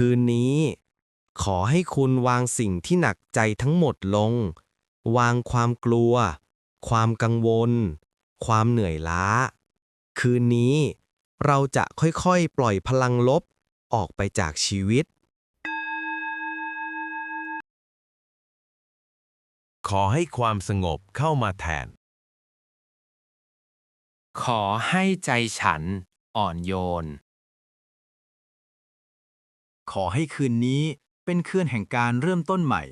คืนนี้ ขอให้คุณวางสิ่งที่หนักใจทั้งหมดลง วางความกลัว ความกังวล ความเหนื่อยล้า คืนนี้ เราจะค่อยๆ ปล่อยพลังลบออกไปจากชีวิต ขอให้ความสงบเข้ามาแทน ขอให้ใจฉันอ่อนโยน ขอให้คืนนี้เป็นคืนแห่งการเริ่มต้นใหม่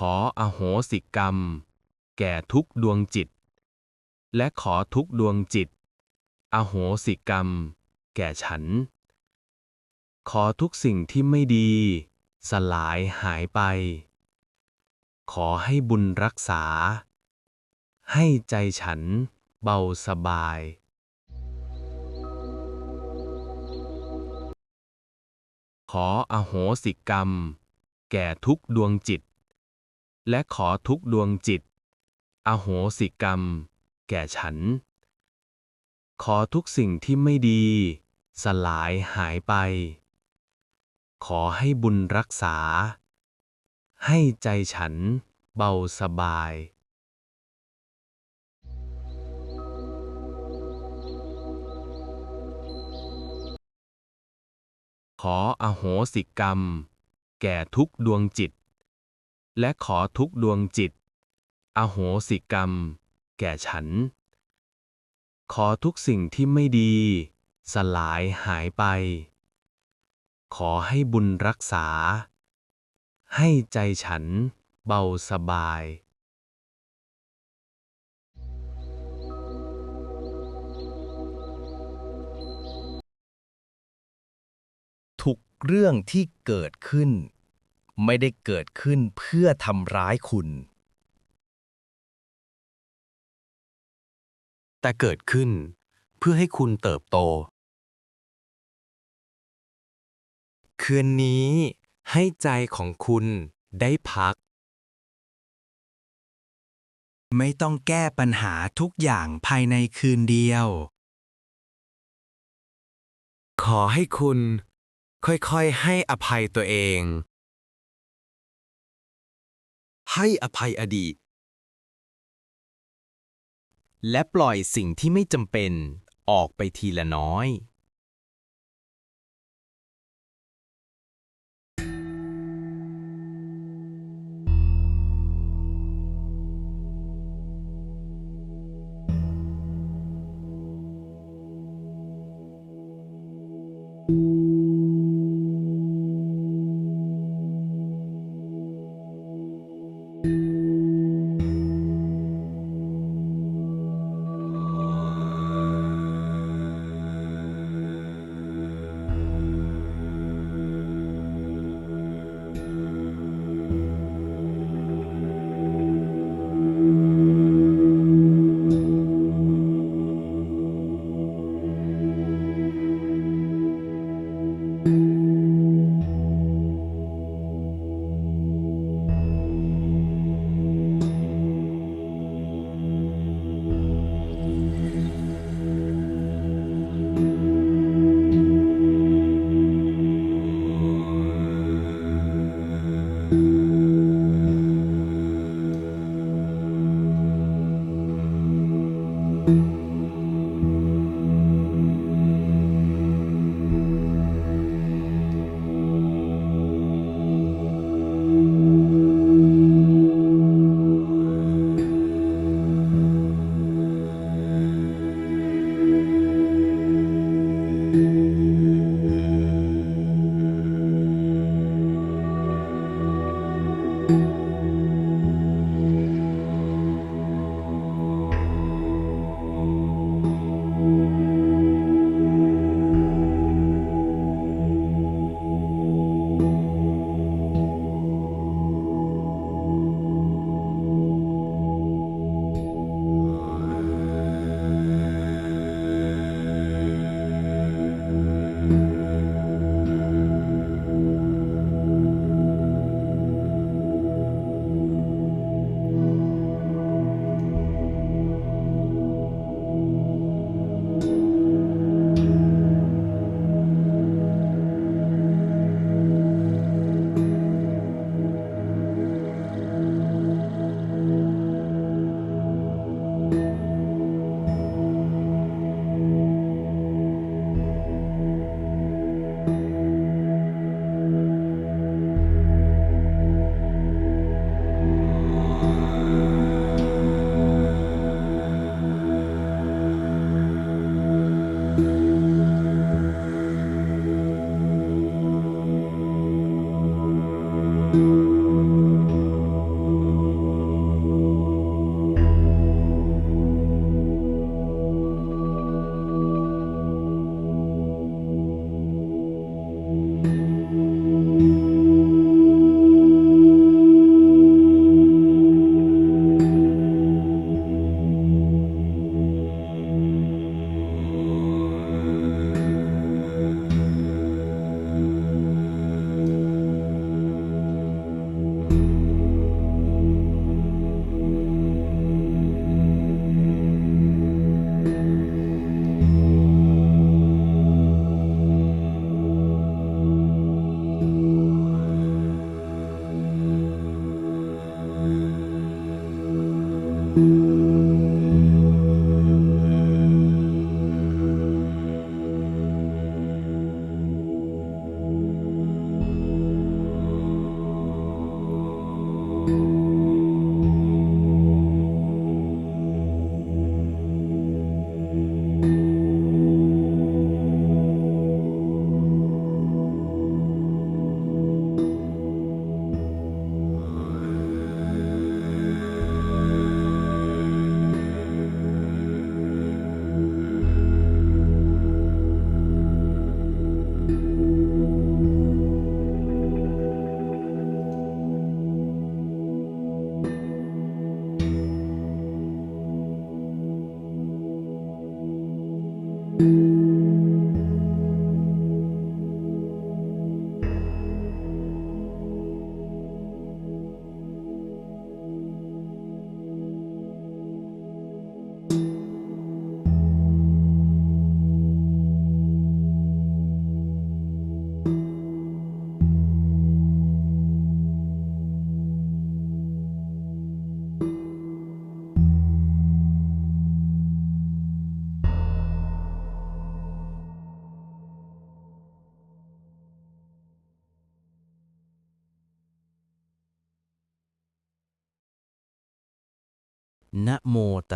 ขออโหสิกรรม แก่ทุกดวงจิต และขอทุกดวงจิต อโหสิกรรม แก่ฉัน ขอทุกสิ่งที่ไม่ดี สลายหายไป ขอให้บุญรักษา ให้ใจฉันเบาสบาย ขออโหสิกรรม แก่ทุกดวงจิต และขอทุกดวงจิต อโหสิกรรม แก่ฉัน ขอทุกสิ่งที่ไม่ดี สลายหายไป ขอให้บุญรักษา ให้ใจฉันเบาสบาย ขออโหสิกรรม แก่ทุกดวงจิต และขอทุกดวงจิต อโหสิกรรม แก่ฉัน ขอทุกสิ่งที่ไม่ดี สลายหายไป ขอให้บุญรักษา ให้ใจฉันเบาสบาย ทุกเรื่องที่เกิดขึ้น ไม่ได้เกิดขึ้นเพื่อทำร้ายคุณ แต่เกิดขึ้นเพื่อให้คุณเติบโต คืนนี้ให้ใจของคุณได้พัก ไม่ต้องแก้ปัญหาทุกอย่างภายในคืนเดียว ขอให้คุณค่อยๆให้อภัยตัวเอง ให้อภัยอดีต และปล่อยสิ่งที่ไม่จำเป็นออกไปทีละน้อย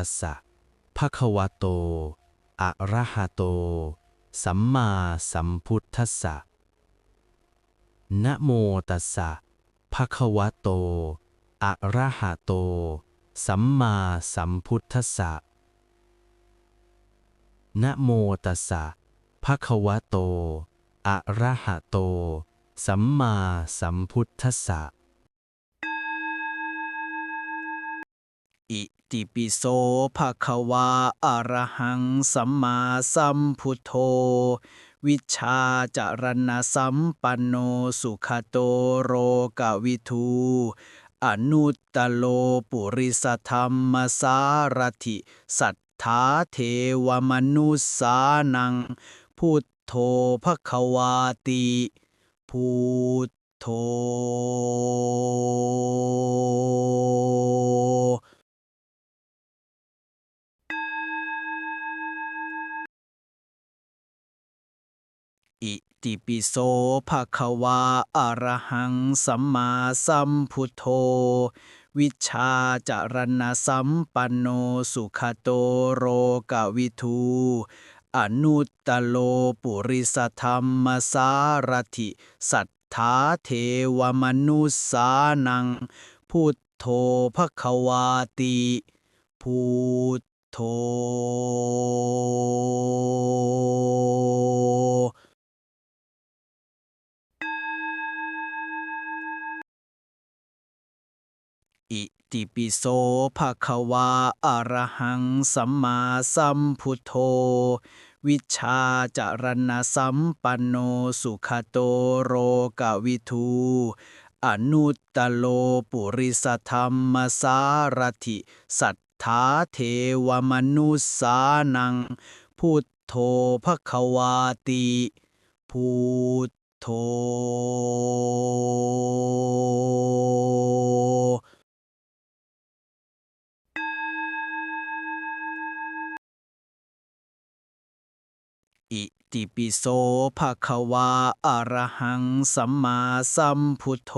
ตัสสะภะคะวะโต อะระหะโต สัมมาสัมพุทธัสสะนะโมตัสสะภะคะวะโต อะระหะโต สัมมาสัมพุทธัสสะนะโมตัสสะภะคะวะโต อะระหะโต สัมมาสัมพุทธัสสะอิ ติปิโสภะคะวาอะระหังสัมมาสัมพุทโธ วิชาจารณสัมปันโนสุขโตโรกวิทูอนุตตโลปุริสธรรมสารถิ สัทธาเทวมนุสสานัง พุทโธภควาติ พุทโธ ติปิโสภะคะวาอะระหังสัมมาสัมพุทโธ วิชาจารณสัมปันโนสุขโตโรกวิทูอนุตตโลปุริสธรรมสารถิสัทธาเทวมนุสสานัง พุทโธภะควาติ พุทโธ ติปิโสภะคะวาอะระหังสัมมาสัมพุทโธ วิชาจารณสัมปันโนสุขโตโรกวิทูอนุตตโลปุริสธรรมสารถิ สัทธาเทวมนุสสานัง พุทโธภควาติ พุทโธ ติปิโสภะคะวาอะระหังสัมมาสัมพุทโธ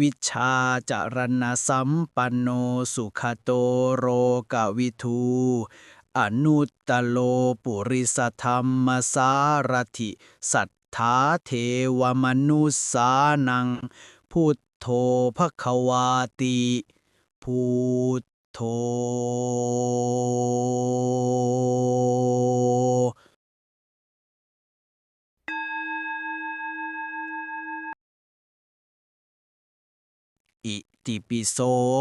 วิชาจารณสัมปันโนสุขโตโรกวิทูอนุตตโลปุริสธรรมสารถิ สัทธาเทวมนุสสานัง พุทโธภควาติ พุทโธ ติปิโส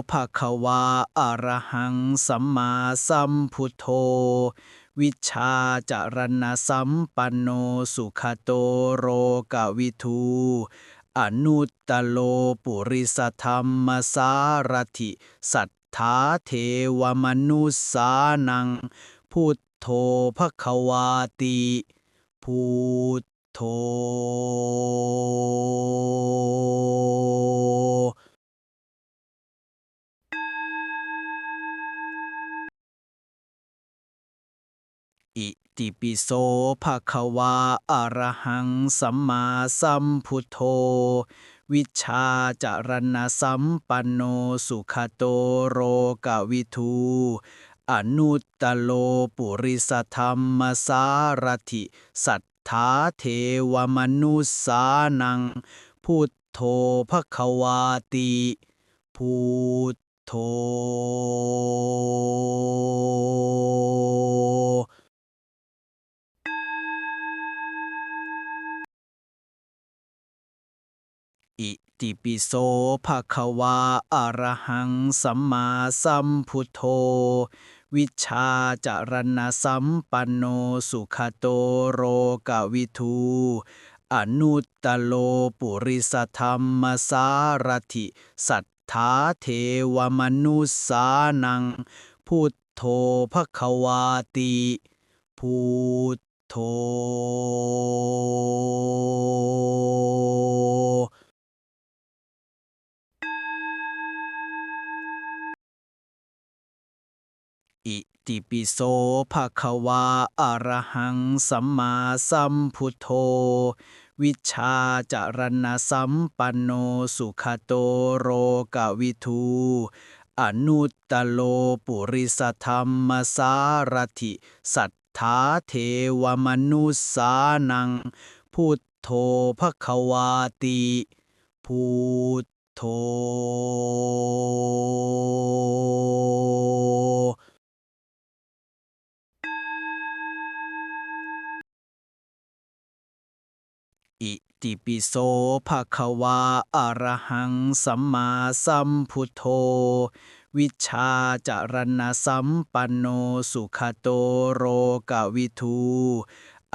ภะคะวาอะระหังสัมมาสัมพุทโธ วิชาจารณสัมปันโนสุขโตโรกวิทูอนุตตโลปุริสธรรมสารถิ สัทธาเทวมนุสสานัง พุทโธภควาติ พุทโธ อิติปิโสภะคะวาอะระหังสัมมาสัมพุทโธ วิชาจารณสัมปันโนสุขโตโรกวิทูอนุตตโลปุริสธรรมสารถิ สัทธาเทวมนุสสานัง พุทโธภควาติ พุทโธ อิติปิโสภะคะวาอะระหังสัมมาสัมพุทโธ วิชาจารณสัมปันโนสุขโตโรกวิทูอนุตตโลปุริสธรรมสารถิ สัทธาเทวมนุสสานัง พุทโธภะควาติ พุทโธ ติปิโสภะคะวาอะระหังสัมมาสัมพุทโธ วิชาจารณสัมปันโนสุขโตโรกวิทูอนุตตโลปุริสธรรมสารถิ สัทธาเทวมนุสสานัง พุทโธภควาติ พุทโธ ติปิโสภะคะวาอะระหังสัมมาสัมพุทโธ วิชาจารณสัมปันโนสุขโตโรกวิทู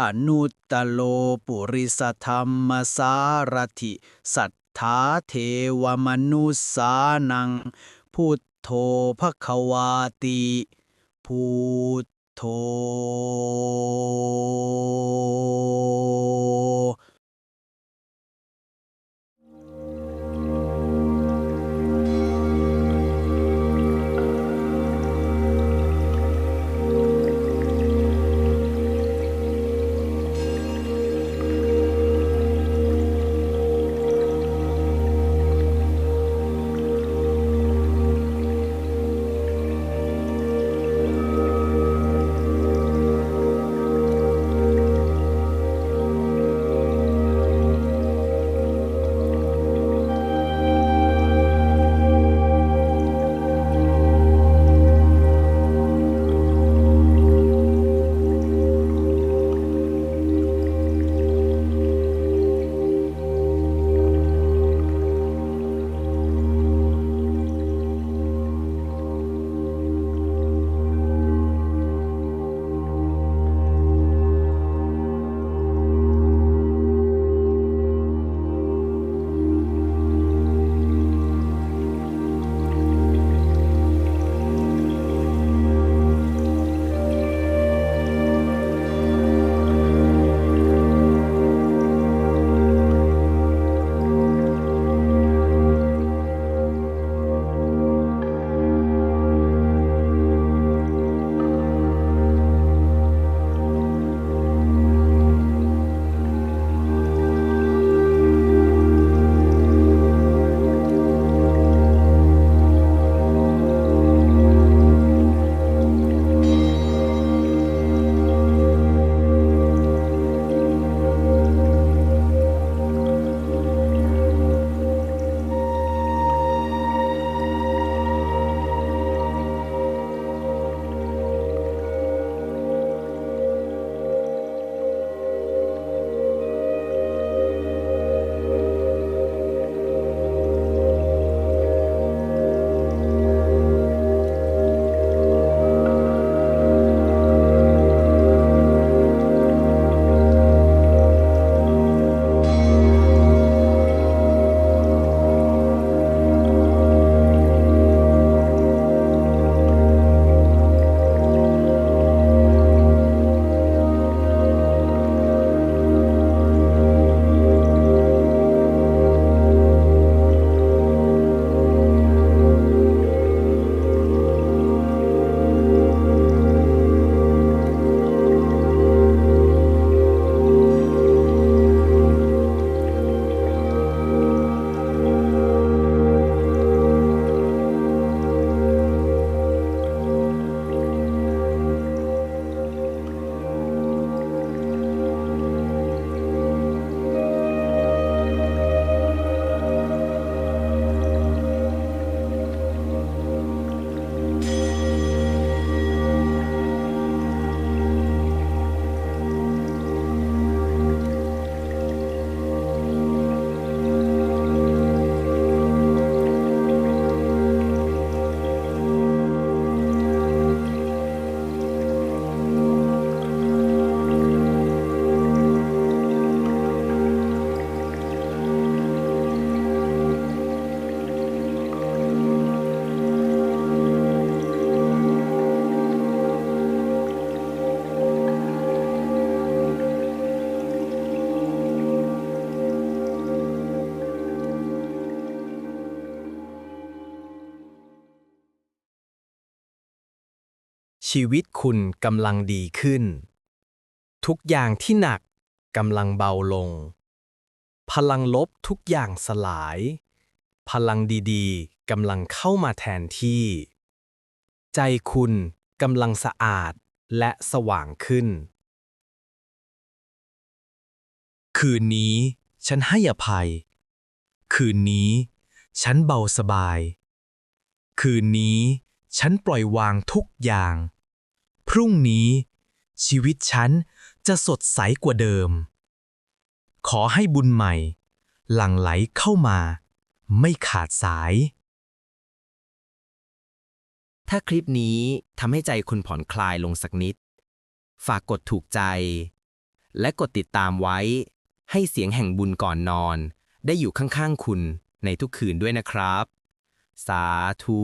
อนุตตโลปุริสธรรมสารถิ สัทธาเทวมนุสสานัง พุทโธภควาติ พุทโธ ชีวิตคุณกำลังดีขึ้น ทุกอย่างที่หนักกำลังเบาลง พลังลบทุกอย่างสลาย พลังดีๆกำลังเข้ามาแทนที่ ใจคุณกำลังสะอาดและสว่างขึ้น คืนนี้ ฉันให้อภัย คืนนี้ ฉันเบาสบาย คืนนี้ ฉันปล่อยวางทุกอย่าง พรุ่งนี้ ชีวิตฉันจะสดใสกว่าเดิม ขอให้บุญใหม่ หลั่งไหลเข้ามา ไม่ขาดสาย ถ้าคลิปนี้ทำให้ใจคุณผ่อนคลายลงสักนิด ฝากกดถูกใจ และกดติดตามไว้ ให้เสียงแห่งบุญก่อนนอน ได้อยู่ข้างๆคุณในทุกคืนด้วยนะครับ สาธุ